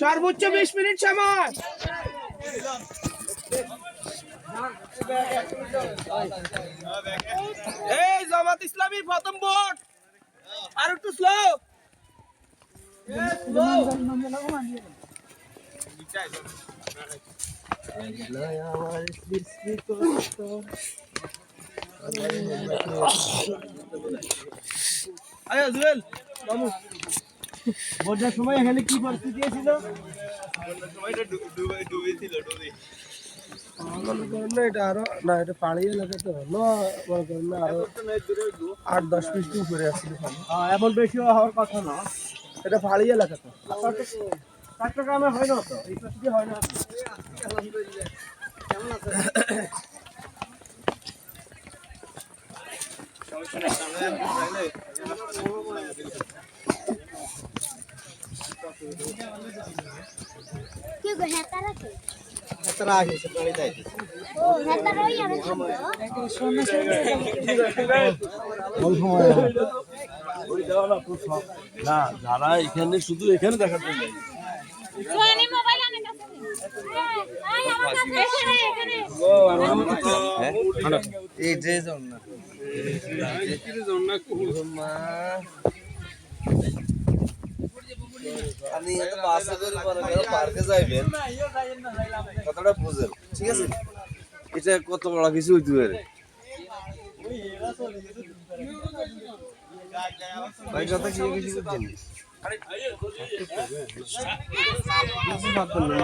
সর্বোচ্চ বিশ মিনিট সময়। এই জামাত ইসলামী প্রথম ভোট। আর একটু স্লো আয় জুয়েল মামু বর্ষার সময় এখানে কি পরিস্থিতি ছিল মনে করেন না এটা আরও না এটা পাহাড়ি এলাকা তো হলো মনে করেন না আরও আট দশ ফিট উপরে আসছিল এমন বেশি হওয়ার কথা না। এটা পাহাড়ি এলাকা তো। চট্টগ্রামে হয় না তো? এই হয় না। কি? গো বাড়ি যাই ও আমি না যারা এখানে শুধু এখানে দেখার জন্য সোয়ানি মোবাইল আনে কাছে আয় আমার কাছে এখানে। এখানে এই যে জন না। আপনি এত বাসে করে মনে পার্কে যাইবেন কথাটা বুঝেন ঠিক আছে? এটা কত বড় কিছু হইতে পারে। ভাই কথা কি কিছু বুঝছেন কিছু ভাবতেন না